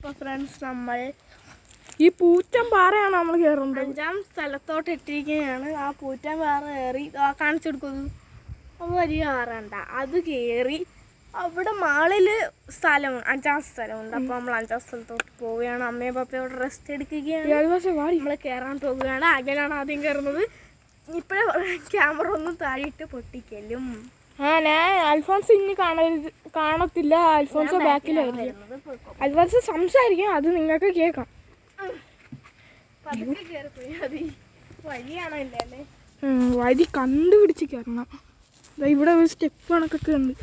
അപ്പൊ ഫ്രണ്ട്സ് നമ്മൾ ഈ പൂറ്റം പാറയാണ് നമ്മൾ കയറുന്നത് അഞ്ചാം സ്ഥലത്തോട്ട് ഇട്ടിരിക്കുകയാണ് ആ പൂറ്റാൻ പാറ കയറി കാണിച്ചു കൊടുക്കുന്നത് വലിയ പാറണ്ട അത് കയറി അവിടെ മാളിൽ സ്ഥലമുണ്ട്. അഞ്ചാം സ്ഥലമുണ്ട്. അപ്പോൾ നമ്മൾ അഞ്ചാം സ്ഥലത്തോട്ട് പോവുകയാണ്. അമ്മയും പപ്പയോട് റെസ്റ്റ് എടുക്കുകയാണ്. നമ്മൾ കയറാൻ പോകുകയാണ് അകലാണ് ആദ്യം കയറുന്നത് ഇപ്പോഴേ ക്യാമറ ഒന്നും താഴെയിട്ട് പൊട്ടിക്കലും. ആ ഞാൻ അൽഫോൺസ് ഇനി കാണരുത് കാണത്തില്ല. അൽഫോൺസ് ബാക്കിലായിരിക്കും. അൽഫോൺസ് സംസാരിക്കും അത് നിങ്ങൾക്ക് കേൾക്കാം. വഴി കണ്ടുപിടിച്ച് കയറണം ഇവിടെ ഒരു സ്റ്റെപ്പ് കണക്കൊക്കെ ഉണ്ട്.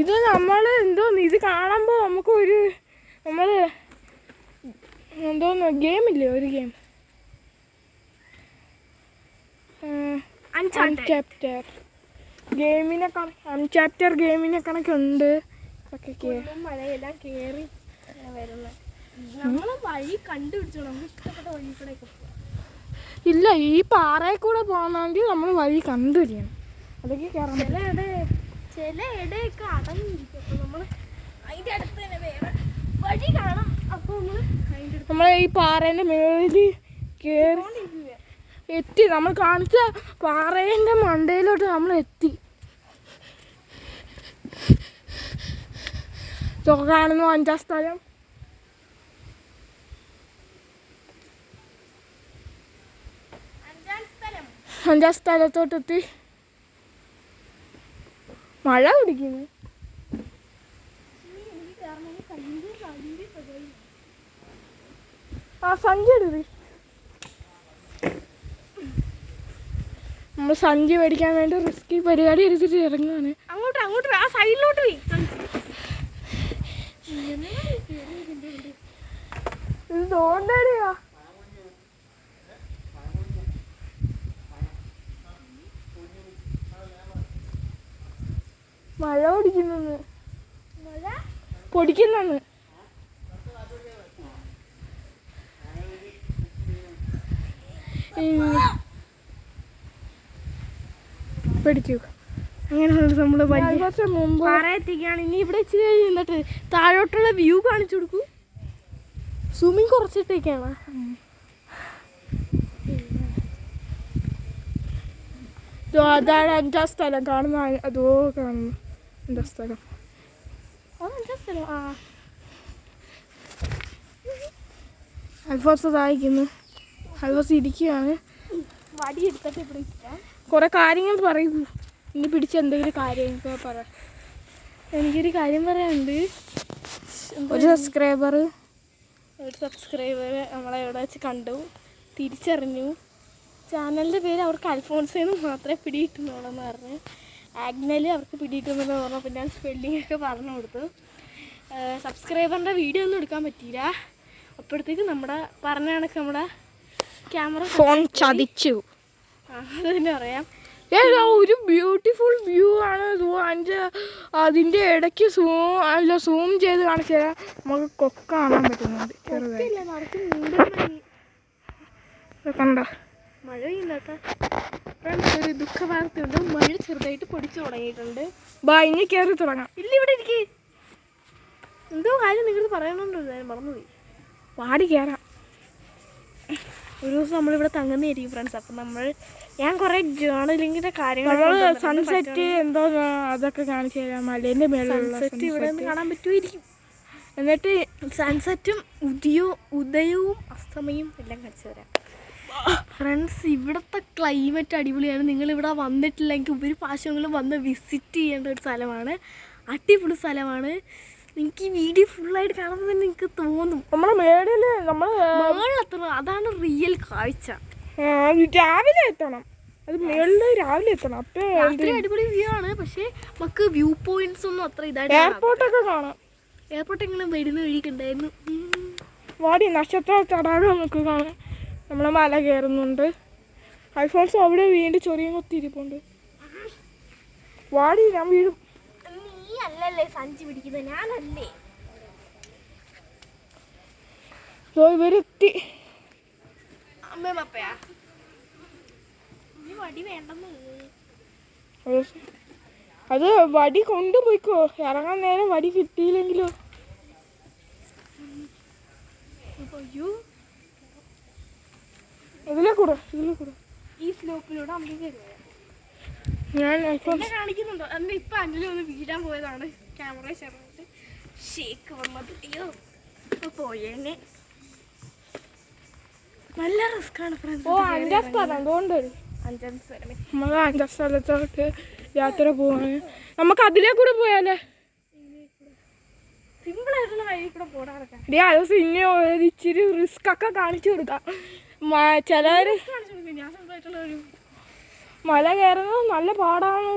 ഇത് നമ്മൾ എന്തോ ഇത് കാണുമ്പോൾ നമുക്ക് ഒരു നമ്മൾ എന്തോന്ന് ഗെയിമില്ലേ ഒരു ഗെയിം. അൺചാപ്റ്റർ ഗെയിമിനെ ചാപ്റ്റർ ഗെയിമിനെ കണക്കുണ്ട്. ഒക്കെ കേ- കുണ്ടും മഴയെല്ലാം കേറി വരുന്നത് നമ്മൾ വഴി കണ്ടുപിടിച്ചോളാം. നമുക്ക് ഇഷ്ടപ്പെട്ട വഴി കൂടെ ഒക്കെ പോവാം. ഇല്ല ഈ പാറയിൽ കൂടെ പോകണമെങ്കിൽ നമ്മൾ വഴി കണ്ടുപിടിക്കണം. അതൊക്കെ കയറാൻ ചില ഇട ചില ഇടയൊക്കെ അടങ്ങിയിരിക്കും അപ്പൊ നമ്മൾ അതിന്റെ അടുത്ത് തന്നെ വേറെ വഴി കാണാം. അപ്പൊ നമ്മൾ നമ്മൾ ഈ പാറേന്റെ മേളിൽ കയറി പോണ്ടിരിക്കുക. എത്തി. നമ്മൾ കാണിച്ച പാറേന്റെ മണ്ടയിലോട്ട് നമ്മൾ എത്തി. കാണുന്നു അഞ്ചാം സ്ഥലം. അഞ്ചാം സ്ഥലം. അഞ്ചാം സ്ഥലത്തോട്ടെത്തി. മഴ പിടിക്കുന്നു. സഹായം ആ സഞ്ചി എടുത്ത് നമ്മൾ സഞ്ചി മേടിക്കാൻ വേണ്ടി റിസ്കി പരിപാടി എടുത്തിട്ട് ഇറങ്ങുകയാണ് അങ്ങോട്ട് അങ്ങോട്ട് ആ സൈഡിലോട്ട് പോയി. ഇത് തോണ്ടടിയാ. മഴ പൊടിക്കുന്നെന്ന്. പൊടിക്കുന്നെന്ന്. പിടിക്കൂ. അങ്ങനെ നമ്മൾ വർഷം മുമ്പ് പാറയെത്തിക്കുകയാണ്. ഇനി ഇവിടെ ഇച്ചിരി നിന്നിട്ട് താഴോട്ടുള്ള വ്യൂ കാണിച്ചു കൊടുക്കൂ. സൂമിങ് കുറച്ചിട്ടേക്കാണ് അതാണ് അഞ്ചാം സ്ഥലം. കാണുന്ന അതോ കാണുന്നു അഞ്ചാം സ്ഥലം. അതെന്താ സ്ഥലം. ആ. അൽഫോസ് സഹായിക്കുന്നു അൽഫോസ് ഇരിക്കുകയാണ്. വടി എടുത്തിട്ട് ഇവിടെ ഇരിക്കാം. കുറെ കാര്യങ്ങൾ പറയും. ഇനി പിടിച്ച എന്തെങ്കിലും കാര്യങ്ങൾ പറ. എനിക്കൊരു കാര്യം പറയാനുണ്ട്. ഒരു സബ്സ്ക്രൈബർ ഒരു സബ്സ്ക്രൈബർ നമ്മളെ എവിടെ വെച്ച് കണ്ടു. തിരിച്ചറിഞ്ഞു. ചാനലിന്റെ പേര് അവർക്ക് അൽഫോൺസേന്ന് മാത്രമേ പിടിയിട്ടുന്നുള്ളൂ എന്ന് പറഞ്ഞു. ആഗ്നലി അവർക്ക് പിടികിട്ടുന്നുള്ളൂ പറഞ്ഞു. പിന്നെ ഞാൻ സ്പെല്ലിംഗ് ഒക്കെ പറഞ്ഞു കൊടുത്തു. സബ്സ്ക്രൈബറിന്റെ വീഡിയോ ഒന്നും എടുക്കാൻ പറ്റിയില്ല. അപ്പോഴത്തേക്ക് നമ്മുടെ പറഞ്ഞ കണക്ക് നമ്മുടെ ക്യാമറ ഫോൺ ചതിച്ചു. അത് തന്നെ പറയാം. ഒരു ബ്യൂട്ടിഫുൾ വ്യൂ ആണ്. അതിന്റെ അതിന്റെ ഇടയ്ക്ക് സൂം അല്ല സൂം ചെയ്ത് കാണിച്ചാൽ നമുക്ക് കൊക്ക കാണാൻ പറ്റുന്നുണ്ട്. കണ്ട. മഴ പെയ്യുന്നേട്ടാ ഒരു ദുഃഖ വാർത്തയുണ്ട് മഴ ചെറുതായിട്ട് പൊടിച്ചു തുടങ്ങിയിട്ടുണ്ട്. ബാ ഇനി കയറി തുടങ്ങാം. ഇല്ല ഇവിടെ ഇരിക്കേ. എന്തോ കാര്യം നിങ്ങൾ പറയണമെന്നുണ്ടോ ഞാൻ മറന്നുപോയി. പാടി കയറാം ഒരു ദിവസം നമ്മളിവിടെ തങ്ങുന്നതായിരിക്കും ഫ്രണ്ട്സ് അപ്പം നമ്മൾ ഞാൻ കുറേ ജേണലിങ്ങിന്റെ കാര്യങ്ങൾ സൺസെറ്റ് എന്തോ അതൊക്കെ കാണിച്ചു തരാം. മലേന്റെ മേളിൽ സൺസെറ്റ് ഇവിടെ നിന്ന് കാണാൻ പറ്റുമായിരിക്കും. എന്നിട്ട് സൺസെറ്റും ഉദയോ ഉദയവും അസ്തമയും എല്ലാം കാണിച്ചു തരാം. ഫ്രണ്ട്സ് ഇവിടുത്തെ ക്ലൈമറ്റ് അടിപൊളിയാണ് നിങ്ങൾ ഇവിടെ വന്നിട്ടില്ലെങ്കിൽ ഒരു പ്രാവശ്യമെങ്കിലും വന്ന് വിസിറ്റ് ചെയ്യേണ്ട ഒരു സ്ഥലമാണ്. അടിപൊളി സ്ഥലമാണ്. നിങ്ങൾക്ക് ഈ വീഡിയോ ഫുള്ളായിട്ട് കാണുമ്പോൾ തന്നെ എനിക്ക് തോന്നും. നമ്മളെ മേളിൽ നമ്മൾ മുകളിലെത്തണം അതാണ് റിയൽ കാഴ്ച. രാവിലെ എത്തണം. അത് മേളിൽ രാവിലെ എത്തണം. അപ്പേ അടിപൊളി വ്യൂ ആണ്. പക്ഷേ നമുക്ക് വ്യൂ പോയിന്റ്സ് ഒന്നും അത്ര ഇതായിട്ട് എയർപോർട്ടൊക്കെ കാണാം. എയർപോർട്ട് എങ്ങനെ വരുന്ന വഴിക്കുണ്ടായിരുന്നു ഉണ്ടായിരുന്നു? വാടി നക്ഷത്ര തടാകം നമുക്ക് കാണാം. നമ്മളെ മല കയറുന്നുണ്ട്. ഐഫോൺസ് അവിടെ വീണ്ടും ചൊറിയും കൊത്തിയിരിപ്പുണ്ട്. വാടി ഞാൻ വീഴും. നീയല്ലല്ലേ സഞ്ചി പിടിക്കുന്നത്? ഞാനല്ലേ? നീ വടി അത് വടി കൊണ്ടുപോയിക്കോ. ഇറങ്ങാൻ നേരം വടി കിട്ടിയില്ലെങ്കിലോ. ഇതിലെ കൂടെ ഇതിലെ കൂടെ. ഈ സ്ലോപ്പിലൂടെ അമ്മ കയറുക ഞാൻ കാണിക്കുന്നുണ്ടോ? അന്ന് ഇപ്പൊ അന്നിൽ ഒന്ന് വീഴാൻ പോയതാണ്. ക്യാമറ ചേർന്നിട്ട് ഷേക്ക് വന്നത്. അയ്യോ പോയേനെ. നല്ല റിസ്ക് ആണ് ഫ്രണ്ട്സ് ഓ അഞ്ചാം സ്ഥലം. അതുകൊണ്ട്. അഞ്ചാം സ്ഥലം. നമ്മൾ അഞ്ചാം സ്ഥലത്തോട്ട് യാത്ര പോവാണ്. നമുക്ക് അതിലേ കൂടെ പോയാലേ? സിമ്പിൾ ആയിട്ടുള്ള വഴി കൂടെ പോടാറൊക്കെ അത് പിന്നെ ഇച്ചിരി റിസ്ക് ഒക്കെ കാണിച്ചു കൊടുക്കാം. ചിലര് കാണിച്ചു കൊടുക്ക്. ഞാൻ സിമ്പിൾ ആയിട്ടുള്ള ഒരു മല കയറുന്നത് നല്ല പാടാണ്.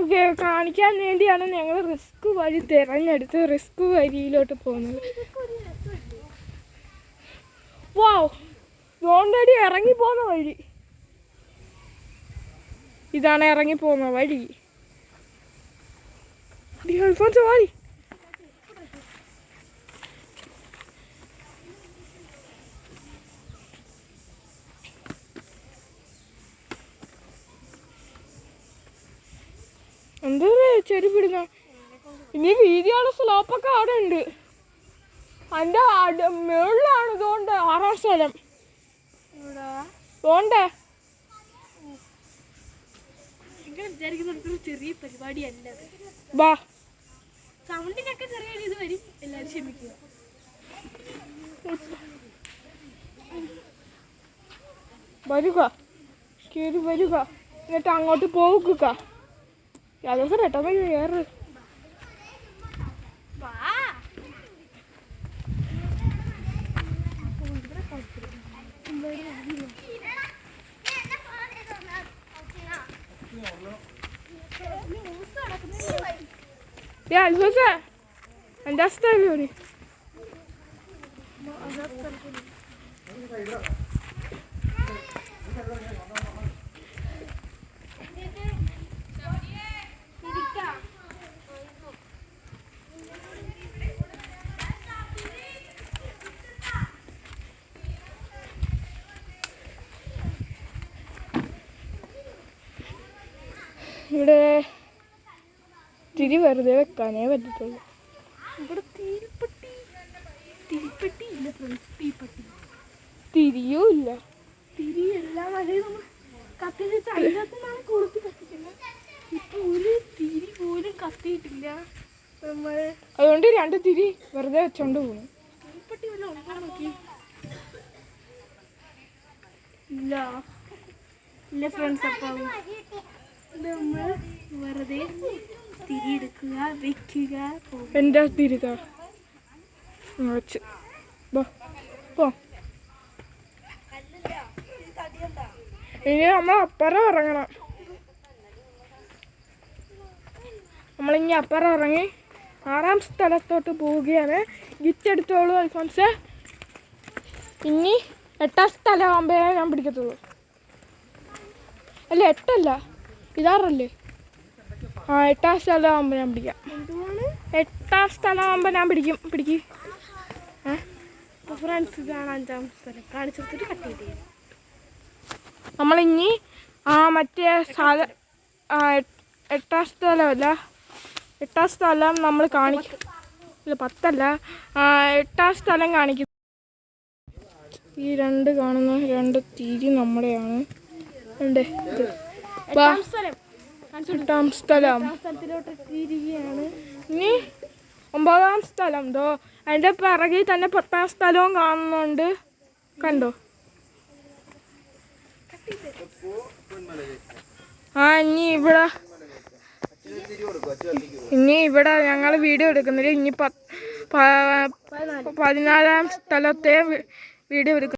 കാണിക്കാൻ വേണ്ടിയാണ് ഞങ്ങൾ റിസ്ക് വഴി തിരഞ്ഞെടുത്ത് റിസ്ക് വരിയിലോട്ട് പോകുന്നത്. വാവ് ഓൾറെഡി ഇറങ്ങി പോകുന്ന വഴി. ഇതാണ് ഇറങ്ങി പോകുന്ന വഴി. അൽഫോൻസോ വാടി എന്താ ചെരുപ്പിടുന്ന ഇനി വീതിയുള്ള സ്ലോപ്പൊക്കെ അവിടെ ഉണ്ട് അതിന്റെ മുകളിലാണ് ഇതുകൊണ്ട് ആറാം സ്ഥലം. തോണ്ടേ വരുക വരുക ചെറിയ പരിപാടിയല്ല അത്. ബാ സൗണ്ടിനൊക്കെ ചെറിയ ഇത് വരും. എല്ലാവരും ക്ഷമിക്കുക. വരിക. കയറി വരിക. എന്നിട്ട് അങ്ങോട്ട് പോകുക അതൊക്കെ പെട്ടെന്ന് കയറ് വാ ഏ അൽഫോസ എന്റെ സ്ഥലം ഒരു ഇവിടെ തിരി വെറുതെ വെക്കാനേ പറ്റത്തുള്ളൂ. ഇവിടെ തീരിപ്പെട്ടി. തീപ്പെട്ടി ഇല്ല ഫ്രണ്ട്സ് തീപ്പെട്ടി. തിരിയും ഇല്ല. തിരി എല്ലാം നമ്മൾ കത്തിച്ച് കത്തിക്കുന്നത്. ഇപ്പൊ ഒരു തിരി പോലും കത്തിയിട്ടില്ല. നമ്മൾ അതുകൊണ്ട് രണ്ട് തിരി വെറുതെ വെച്ചോണ്ട് പോകുന്നു തീപ്പെട്ടി വല്ല ഉണ്ടോ നോക്കി ഇല്ല. ഇല്ല ഫ്രണ്ട്സ് അപ്പം നമ്മൾ വെറുതെ തിരി എടുക്കുക വെക്കുക എന്റെ തിരിതാ. വെച്ച് പോ. ഇനി നമ്മൾ അപ്പുറം ഇറങ്ങണം. നമ്മളിനി അപ്പുറം ഇറങ്ങി ആറാം സ്ഥലത്തോട്ട് പോവുകയാണ്. ഗിറ്റ് എടുത്തോളൂ അൽഫോൻസ് ഇനി എട്ടാം സ്ഥലമാകുമ്പോഴേ ഞാൻ പിടിക്കത്തുള്ളൂ. അല്ല എട്ടല്ല. ഇതാറല്ലേ? ആ എട്ടാം സ്ഥലമാകുമ്പോൾ ഞാൻ പിടിക്കാം. എട്ടാം സ്ഥലമാകുമ്പോൾ ഞാൻ പിടിക്കും. പിടിക്ക്. ഫ്രണ്ട്സ് ചെയ്ത് നമ്മളിനി ആ മറ്റേ സ്ഥല എട്ട്- സ്ഥലമല്ല. എട്ടാം സ്ഥലം നമ്മൾ കാണിക്കും ഇല്ല പത്തല്ല. എട്ടാം സ്ഥലം കാണിക്കും ഈ രണ്ട് കാണുന്ന രണ്ട് തിരി നമ്മുടെയാണ്. ഉണ്ട് എട്ടാം സ്ഥലം. ഇനി ഒമ്പതാം സ്ഥലം ദോ. അതിന്റെ പിറകിൽ തന്നെ പത്താം സ്ഥലവും കാണുന്നുണ്ട്. കണ്ടോ? ആ ഇനി ഇവിടെ ഇനി ഇവിടെ ഞങ്ങൾ വീഡിയോ എടുക്കുന്നില്ല. ഇനി പതിനാലാം. സ്ഥലത്തെ വീഡിയോ എടുക്കും